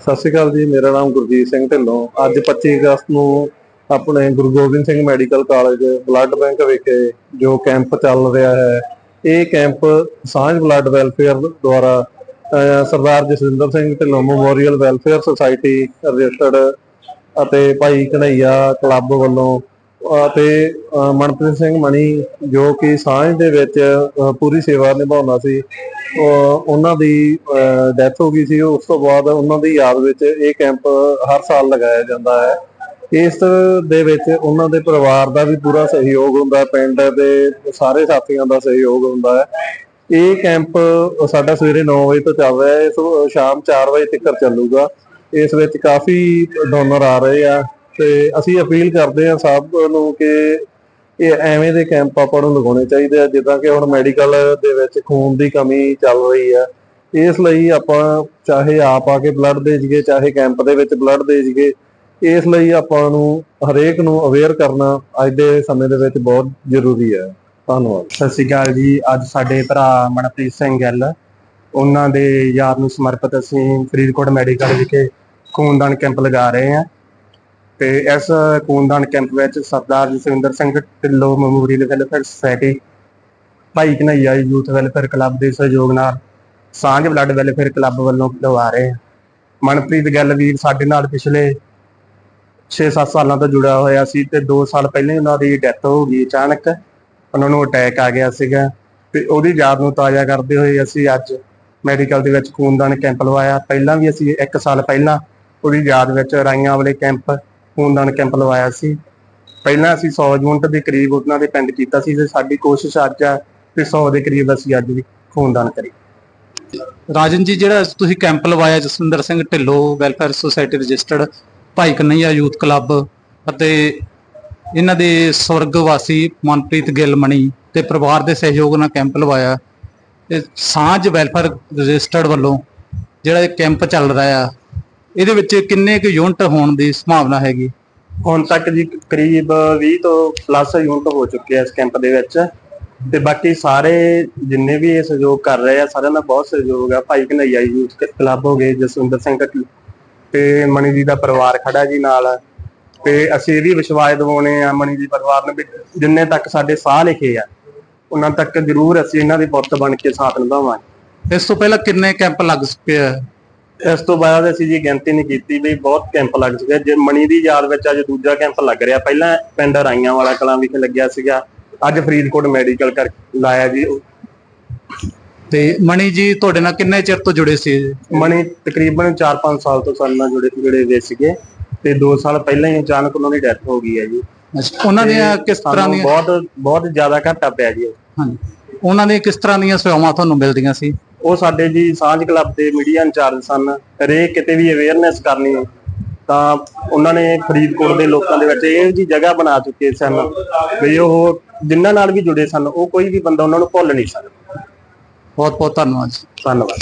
ਸਤਿ ਸ਼੍ਰੀ ਅਕਾਲ ਜੀ ਮੇਰਾ ਨਾਮ ਗੁਰਜੀਤ ਸਿੰਘ ਢਿੱਲੋਂ। ਅੱਜ 25 ਅਗਸਤ ਨੂੰ ਆਪਣੇ Guru Gobind Singh medical college blood bank ਵਿਖੇ ਜੋ ਕੈਂਪ ਚੱਲ ਰਿਹਾ ਹੈ ਇਹ ਕੈਂਪ ਸਾਂਝ ਬਲੱਡ ਵੈਲਫੇਅਰ ਦੁਆਰਾ ਅਹ, Sardar Jaswinder Singh Dhillon memorial welfare society registered ਅਤੇ ਭਾਈ ਕਨਈਆ ਕਲੱਬ ਵੱਲੋਂ ਅਤੇ ਮਨਪ੍ਰੀਤ ਸਿੰਘ ਮਣੀ ਜੋ ਕਿ ਸਾਂਝ ਦੇ ਵਿੱਚ ਪੂਰੀ ਸੇਵਾ ਨਿਭਾਉਂਦਾ ਸੀ ਉਹਨਾਂ ਦੀ ਡੈਥ ਹੋ ਗਈ ਸੀ। ਉਸ ਤੋਂ ਬਾਅਦ ਉਹਨਾਂ ਦੀ ਯਾਦ ਵਿੱਚ ਇਹ ਕੈਂਪ ਹਰ ਸਾਲ ਲਗਾਇਆ ਜਾਂਦਾ ਹੈ। ਇਸ ਦੇ ਵਿੱਚ ਉਹਨਾਂ ਦੇ ਪਰਿਵਾਰ ਦਾ ਵੀ ਪੂਰਾ ਸਹਿਯੋਗ ਹੁੰਦਾ ਪਿੰਡ ਦੇ ਸਾਰੇ ਸਾਥੀਆਂ ਦਾ ਸਹਿਯੋਗ ਹੁੰਦਾ ਹੈ। ਇਹ ਕੈਂਪ ਸਾਡਾ ਸਵੇਰੇ 9 ਵਜੇ ਤੋਂ ਚੱਲ ਰਿਹਾ ਹੈ। ਇਸ ਸ਼ਾਮ 4 ਵਜੇ ਤੱਕ ਚੱਲੂਗਾ। ਇਸ ਵਿੱਚ ਕਾਫੀ ਡੋਨਰ ਆ ਰਹੇ ਆ। ਤੇ ਅਸੀਂ ਅਪੀਲ ਕਰਦੇ ਹਾਂ ਸਭ ਨੂੰ ਕਿ ਇਹ ਐਵੇਂ ਦੇ ਕੈਂਪ ਆਪਾਂ ਨੂੰ ਲਗਾਉਣੇ ਚਾਹੀਦੇ ਆ, ਜਿੱਦਾਂ ਕਿ ਹੁਣ ਮੈਡੀਕਲ ਦੇ ਵਿੱਚ ਖੂਨ ਦੀ ਕਮੀ ਚੱਲ ਰਹੀ ਆ। ਇਸ ਲਈ ਆਪਾਂ ਚਾਹੇ ਆਪ ਆ ਕੇ ਬਲੱਡ ਦੇ ਜੀਏ, ਚਾਹੇ ਕੈਂਪ ਦੇ ਵਿੱਚ ਬਲੱਡ ਦੇ ਜੀਏ, ਇਸ ਲਈ ਆਪਾਂ ਨੂੰ ਹਰੇਕ ਨੂੰ ਅਵੇਅਰ ਕਰਨਾ ਅੱਜ ਦੇ ਸਮੇਂ ਦੇ ਵਿੱਚ ਬਹੁਤ ਜ਼ਰੂਰੀ ਹੈ ਧੰਨਵਾਦ। ਸਤਿ ਸ਼੍ਰੀ ਅਕਾਲ ਜੀ। ਅੱਜ ਸਾਡੇ ਭਰਾ ਮਨਪ੍ਰੀਤ ਸਿੰਘ ਗਿੱਲ, ਉਹਨਾਂ ਦੇ ਯਾਦ ਨੂੰ ਸਮਰਪਿਤ ਅਸੀਂ ਫਰੀਦਕੋਟ ਮੈਡੀਕਲ ਵਿਖੇ ਖੂਨਦਾਨ ਕੈਂਪ ਲਗਾ ਰਹੇ ਹਾਂ। ਤੇ ਇਸ ਖੂਨਦਾਨ ਕੈਂਪ ਵਿੱਚ Sardar Jaswinder Singh Dhillon memorial welfare society, Bhai Kanhaiya youth welfare club ਦੇ ਸਹਿਯੋਗ ਨਾਲ ਸਾਂਝ ਬਲੱਡ ਵੈਲਫੇਅਰ ਕਲੱਬ ਵੱਲੋਂ ਲਵਾ ਰਹੇ ਹਾਂ। ਮਨਪ੍ਰੀਤ ਗਿੱਲ ਵੀਰ ਸਾਡੇ ਨਾਲ ਪਿਛਲੇ 6-7 ਸਾਲਾਂ ਤੋਂ ਜੁੜਿਆ ਹੋਇਆ ਸੀ ਤੇ 2 ਸਾਲ ਪਹਿਲਾਂ ਹੀ ਉਹਨਾਂ ਦੀ ਡੈਥ ਹੋ ਗਈ। ਅਚਾਨਕ ਉਹਨਾਂ ਨੂੰ ਅਟੈਕ ਆ ਗਿਆ ਸੀਗਾ ਤੇ ਉਹਦੀ ਯਾਦ ਨੂੰ ਤਾਜ਼ਾ ਕਰਦੇ ਹੋਏ ਅਸੀਂ ਅੱਜ ਮੈਡੀਕਲ ਦੇ ਵਿੱਚ ਖੂਨਦਾਨ ਕੈਂਪ ਲਵਾਇਆ। ਪਹਿਲਾਂ ਵੀ ਅਸੀਂ 1 ਸਾਲ ਪਹਿਲਾਂ ਉਹਦੀ ਯਾਦ ਵਿੱਚ ਰਾਈਆਂ ਵਾਲੇ ਕੈਂਪ ਖੂਨਦਾਨ ਕੈਂਪ ਲਵਾਇਆ ਸੀ। ਪਹਿਲਾਂ ਅਸੀਂ 100 ਯੂਨਿਟ ਦੇ ਕਰੀਬ ਉਹਨਾਂ ਦੇ ਪਿੰਡ ਕੀਤਾ ਸੀ ਤੇ ਸਾਡੀ ਕੋਸ਼ਿਸ਼ ਅੱਜ ਆ ਕਿ 100 ਦੇ ਕਰੀਬ ਅਸੀਂ ਅੱਜ ਵੀ ਖੂਨਦਾਨ ਕਰੀਏ। ਰਾਜਨ ਜੀ, ਜਿਹੜਾ ਤੁਸੀਂ ਕੈਂਪ ਲਵਾਇਆ, Jaswinder Singh Dhillon, welfare society registered, Bhai Kanhaiya youth club ਅਤੇ ਇਹਨਾਂ ਦੇ ਸਵਰਗ ਵਾਸੀ ਮਨਪ੍ਰੀਤ ਗਿੱਲ ਮਣੀ ਤੇ ਪਰਿਵਾਰ ਦੇ ਸਹਿਯੋਗ ਨਾਲ ਕੈਂਪ ਲਵਾਇਆ। ਸਾਂਝ ਵੈਲਫੇਅਰ ਰਜਿਸਟਰਡ ਵੱਲੋਂ ਜਿਹੜਾ ਇਹ ਕੈਂਪ ਚੱਲ ਰਿਹਾ ਆ ਇਹਦੇ ਵਿੱਚ ਕਿੰਨੇ ਕੁ ਯੂਨਿਟ ਹੋਣ ਦੀ ਸੰਭਾਵਨਾ ਹੈਗੀ? ਹੁਣ ਤੱਕ ਜੀ ਕਰੀਬ 20 ਤੋਂ ਪਲੱਸ ਯੂਨਿਟ ਹੋ ਚੁੱਕੇ ਆ ਇਸ ਕੈਂਪ ਦੇ ਵਿੱਚ। ਤੇ ਬਾਕੀ ਸਾਰੇ ਜਿੰਨੇ ਵੀ ਇਹ ਸਹਿਯੋਗ ਕਰ ਰਹੇ ਆ ਸਾਰਿਆਂ ਦਾ ਬਹੁਤ ਸਹਿਯੋਗ ਆ। ਭਾਈ ਕਨਈਆ ਯੂਥ ਕਲੱਬ ਹੋ ਗਏ ਜਸਵਿੰਦਰ ਸਿੰਘ ਢੱਲੀ ਤੇ ਮਣੀ ਜੀ ਦਾ ਪਰਿਵਾਰ ਖੜਾ ਜੀ ਨਾਲ। ਤੇ ਅਸੀਂ ਇਹ ਵੀ ਵਿਸ਼ਵਾਸ ਦਿਵਾਉਣੇ ਆ ਮਣੀ ਜੀ ਪਰਿਵਾਰ ਨੂੰ ਵੀ ਜਿੰਨੇ ਤੱਕ ਸਾਡੇ ਸਾਹ ਲਿਖੇ ਆ ਉਹਨਾਂ ਤੱਕ ਜ਼ਰੂਰ ਅਸੀਂ ਇਹਨਾਂ ਦੇ ਪੁੱਤ ਬਣ ਕੇ ਸਾਥ ਨਿਭਾਵਾਂਗੇ। ਇਸ ਤੋਂ ਪਹਿਲਾਂ ਕਿੰਨੇ ਕੈਂਪ ਲੱਗ ਚੁੱਕੇ ਆ? ਇਸ ਤੋਂ ਬਾਅਦ ਅਸੀਂ ਜੀ ਗਿਣਤੀ ਨਹੀਂ ਕੀਤੀ ਵੀ ਬਹੁਤ ਕੈਂਪ ਲੱਗ ਚੁੱਕੇ। ਜੇ ਮਣੀ ਦੀ ਯਾਦ ਵਿੱਚ ਅੱਜ ਦੂਜਾ ਕੈਂਪ ਲੱਗ ਰਿਹਾ। ਪਹਿਲਾਂ ਪਿੰਡ ਰਾਈਆਂ ਵਾਲਾ ਕਲਾਂ ਵਿਖੇ ਲੱਗਿਆ ਸੀਗਾ। ਅੱਜ ਫਰੀਦਕੋਟ ਮੈਡੀਕਲ ਕਰ ਲਾਇਆ ਜੀ ਤੇ ਮਣੀ ਜੀ ਤੁਹਾਡੇ ਨਾਲ ਕਿੰਨੇ ਚਿਰ ਤੋਂ ਜੁੜੇ ਸੀ? ਮਣੀ ਤਕਰੀਬਨ 4-5 ਸਾਲ ਤੋਂ ਸਾਡੇ ਨਾਲ ਜੁੜੇ ਜੁੜੇ ਹੋਏ ਸੀਗੇ। ਤੇ 2 ਸਾਲ ਪਹਿਲਾਂ ਹੀ ਅਚਾਨਕ ਉਹਨਾਂ ਦੀ ਡੈਥ ਹੋ ਗਈ ਹੈ ਜੀ। ਅੱਛਾ, ਉਹਨਾਂ ਤੇ ਕਿਸ ਤਰ੍ਹਾਂ ਦੀਆਂ ਬਹੁਤ ਬਹੁਤ ਜ਼ਿਆਦਾ ਘਾਟਾ ਪਿਆ ਜੀ। ਹਾਂਜੀ। ਉਹਨਾਂ ਦੀਆਂ ਕਿਸ ਤਰ੍ਹਾਂ ਦੀਆਂ ਸੇਵਾਵਾਂ ਤੁਹਾਨੂੰ ਮਿਲਦੀਆਂ ਸੀ? ਉਹ ਸਾਡੇ ਜੀ ਸਾਂਝ ਕਲੱਬ ਦੇ ਮੀਡੀਆ ਇੰਚਾਰਜ ਸਨ। ਹਰੇਕ ਕਿਤੇ ਵੀ ਅਵੇਅਰਨੈਸ ਕਰਨੀ ਤਾਂ ਉਹਨਾਂ ਨੇ ਫਰੀਦਕੋਟ ਦੇ ਲੋਕਾਂ ਦੇ ਵਿੱਚ ਇਹ ਜੀ ਜਗ੍ਹਾ ਬਣਾ ਚੁੱਕੇ ਸਨ ਵੀ ਉਹ ਜਿਨ੍ਹਾਂ ਨਾਲ ਵੀ ਜੁੜੇ ਸਨ ਉਹ ਕੋਈ ਵੀ ਬੰਦਾ ਉਹਨਾਂ ਨੂੰ ਭੁੱਲ ਨਹੀਂ ਸਕਦਾ। ਬਹੁਤ ਬਹੁਤ ਧੰਨਵਾਦ ਧੰਨਵਾਦ।